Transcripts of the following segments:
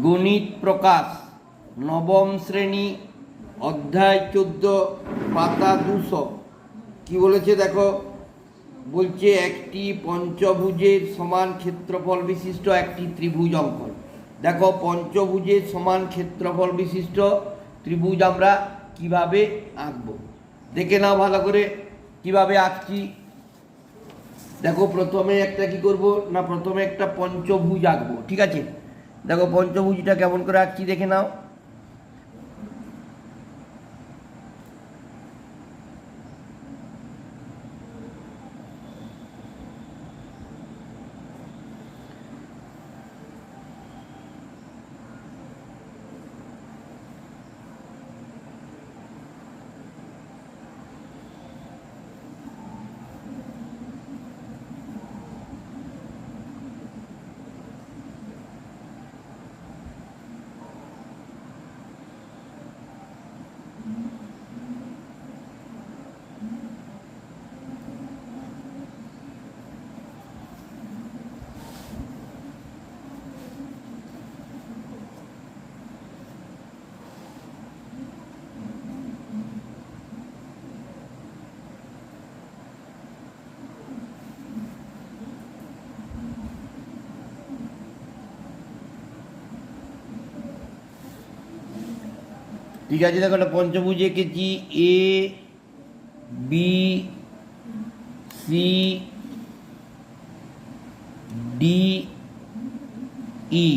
গণিত প্রকাশ, নবম শ্রেণি, অধ্যায় চোদ্দ, পাতা দুশো। কি বলেছে দেখো? বলছে একটি পঞ্চভুজের সমান ক্ষেত্রফল বিশিষ্ট একটি ত্রিভুজ অঙ্কন। দেখো, পঞ্চভুজের সমান ক্ষেত্রফল বিশিষ্ট ত্রিভুজ আমরা কীভাবে আঁকব? দেখে নাও ভালো করে, কীভাবে আঁকছি? দেখো, প্রথমে একটা কি করব? না, প্রথমে একটা পঞ্চভুজ আঁকবো, ঠিক আছে? দেখো পঞ্চভুজিটা কেমন করে আঁকছি দেখে নাও। ঠিক আছে, দেখো একটা পঞ্চভুজ এঁকেছি, A, B, C, D, E.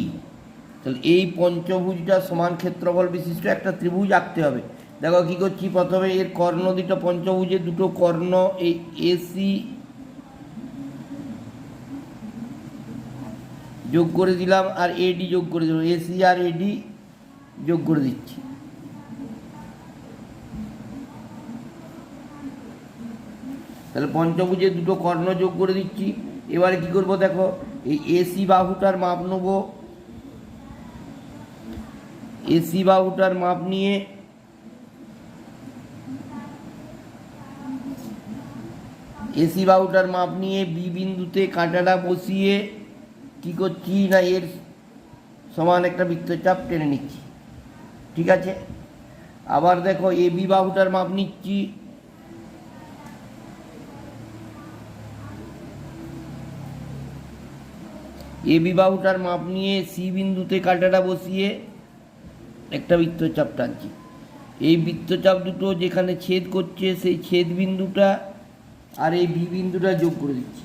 তাহলে এই পঞ্চভুজটা সমান ক্ষেত্রফল বিশিষ্ট একটা ত্রিভুজ আঁকতে হবে। দেখো কী করছি, প্রথমে এর কর্ণ দুটো পঞ্চভুজে দুটো কর্ণ, এই এসি যোগ করে দিলাম, আর এডি যোগ করে দিলাম। এসি আর এডি যোগ করে দিচ্ছি। তাহলে পঞ্চভুজে দুটো কর্ণ যোগ করে দিচ্ছি। এবারে কি করব দেখো, এই এসি বাহুটার মাপ নেব। এসি বাহুটার মাপ নিয়ে এসি বাহুটার মাপ নিয়ে বি বিন্দুতে কাঁটাটা বসিয়ে কি করছি না, এর সমান একটা বৃত্তচাপ টেনে নিচ্ছি। ঠিক আছে? আবার দেখো এ বি বাহুটার মাপ নিচ্ছি। এ বিবাহুটার মাপ নিয়ে সি বিন্দুতে কাঁটাটা বসিয়ে একটা বৃত্তচাপ টানছি। এই বৃত্তচাপ দুটো যেখানে ছেদ করছে সেই ছেদ বিন্দুটা আর এই বি বিন্দুটা যোগ করে দিচ্ছি।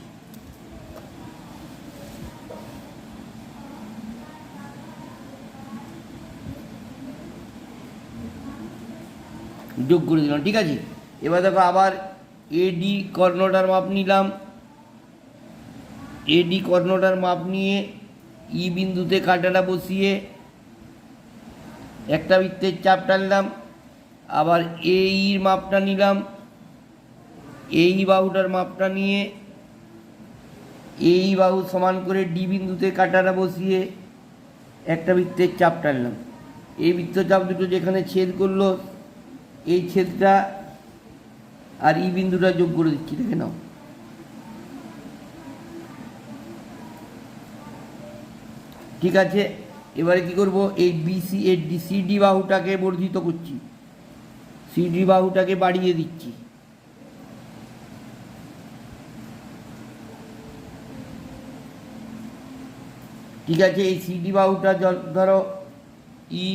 যোগ করে দিলাম, ঠিক আছে? এবার দেখো আবার এডি কর্ণটার মাপ নিলাম। এডি কর্ণটার মাপ নিয়ে ই বিন্দুতে কাঁটাটা বসিয়ে একটা বৃত্তের চাপ টানলাম, আবার এইর মাপটা নিলাম এই বাহুটার মাপটা নিয়ে এই বাহু সমান করে ডি বিন্দুতে কাঁটাটা বসিয়ে একটা বৃত্তের চাপ টানলাম। এই বৃত্তচাপ দুটো যেখানে ছেদ করল, এই ছেদটা আর ই বিন্দুটা যোগ করে দিচ্ছি, দেখে নাও। ঠিক আছে? এবারে কি করব? এই বিসি এর ডি সিডি বাহুটাকে বর্ধিত করছি। সিডি বাহুটাকে বাড়িয়ে দিচ্ছি। ঠিক আছে? এই সিডি বাহুটা ধরো ই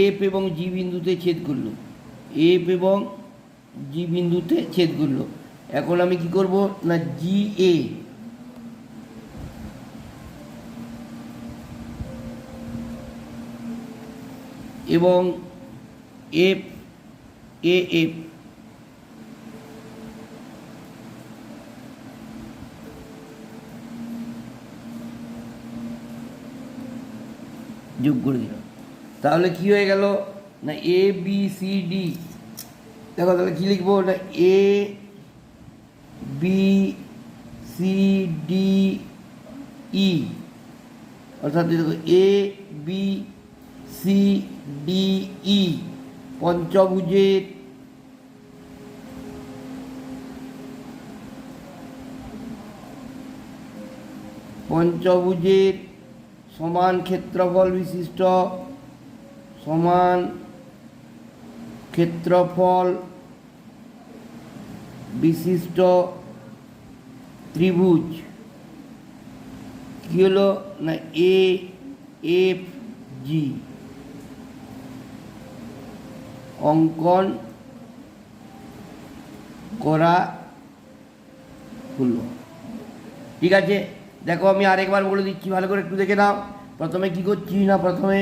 এফ এবং জি বিন্দুতে ছেদ করল। এফ এবং জি বিন্দুতে ছেদ করল। এখন আমি কি করব? না জি এ এবং এফ এ এফ যোগ করে দিলাম। তাহলে কি হয়ে গেল? না, এ, বি, সি, ডি। দেখো তাহলে কি লিখব? না, A, B, C, D, E. অর্থাৎ দেখো, A, B, C D E পঞ্চভুজের পঞ্চভুজের সমান ক্ষেত্রফল বিশিষ্ট, সমান ক্ষেত্রফল বিশিষ্ট ত্রিভুজ। কী হলো? না এ এফ জি অঙ্কন করা হলো। ঠিক আছে? দেখো, আমি আরেকবার বলে দিচ্ছি, ভালো করে একটু দেখে নাও। প্রথমে কি করছি না? প্রথমে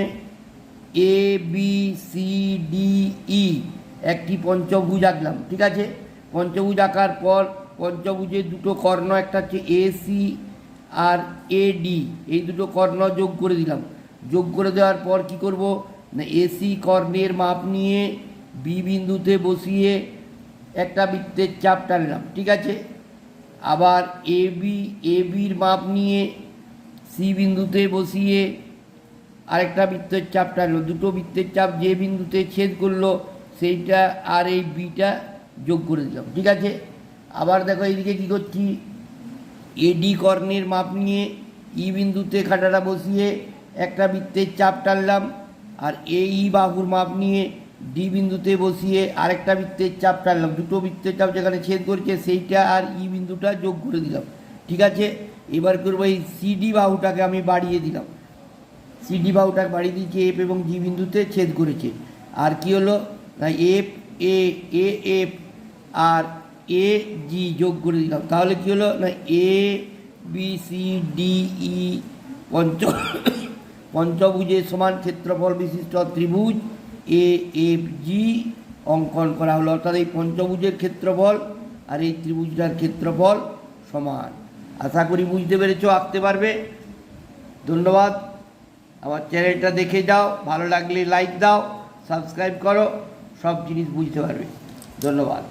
A B C D E একটি পঞ্চভুজ আঁকলাম, ঠিক আছে? পঞ্চভুজ আঁকার পর পঞ্চভুজের দুটো কর্ণ, একটা হচ্ছে A C R A D এই দুটো কর্ণ যোগ করে দিলাম। যোগ করে দেওয়ার পর কি করব? না এসি কর্ণের মাপ নিয়ে বি বিন্দুতে বসিয়ে একটা বৃত্তের চাপ টানলাম, ঠিক আছে? আবার এ বি, এ বির মাপ নিয়ে সি বিন্দুতে বসিয়ে আরেকটা বৃত্তের চাপ টানলো। দুটো বৃত্তের চাপ যে বিন্দুতে ছেদ করল, সেইটা আর এই বিটা যোগ করে দিলাম, ঠিক আছে? আবার দেখো এইদিকে কী করছি? এডি কর্ণের মাপ নিয়ে ই বিন্দুতে খাটাটা বসিয়ে একটা বৃত্তের চাপ টানলাম আর এই বাহুর মাপ নিয়ে ডি বিন্দুতে বসিয়ে আরেকটা বৃত্তের চাপ টানলাম, দুটো বৃত্তের চাপ যেখানে ছেদ করছে সেইটা আর ই বিন্দুটা যোগ করে দিলাম। ঠিক আছে? এবার করব এই সিডি বাহুটাকে আমি বাড়িয়ে দিলাম। সিডি বাহুটাকে বাড়িয়ে দিয়েছি এফ এবং জি বিন্দুতে ছেদ করেছে। আর কি হলো? না F A A F R এ জি যোগ করে দিলাম। তাহলে কি হলো? না A B C D E পঞ্চ পঞ্চভুজের সমান ক্ষেত্রফল বিশিষ্ট ত্রিভুজ এ এফ জি অঙ্কন করা হলো। অর্থাৎ এই পঞ্চভুজের ক্ষেত্রফল আর এই ত্রিভুজটার ক্ষেত্রফল সমান। আশা করি বুঝতে পেরেছ, আঁকতে পারবে? ধন্যবাদ। আমার চ্যানেলটা দেখে যাও, ভালো লাগলে লাইক দাও, সাবস্ক্রাইব করো, সব জিনিস বুঝতে পারবে। ধন্যবাদ।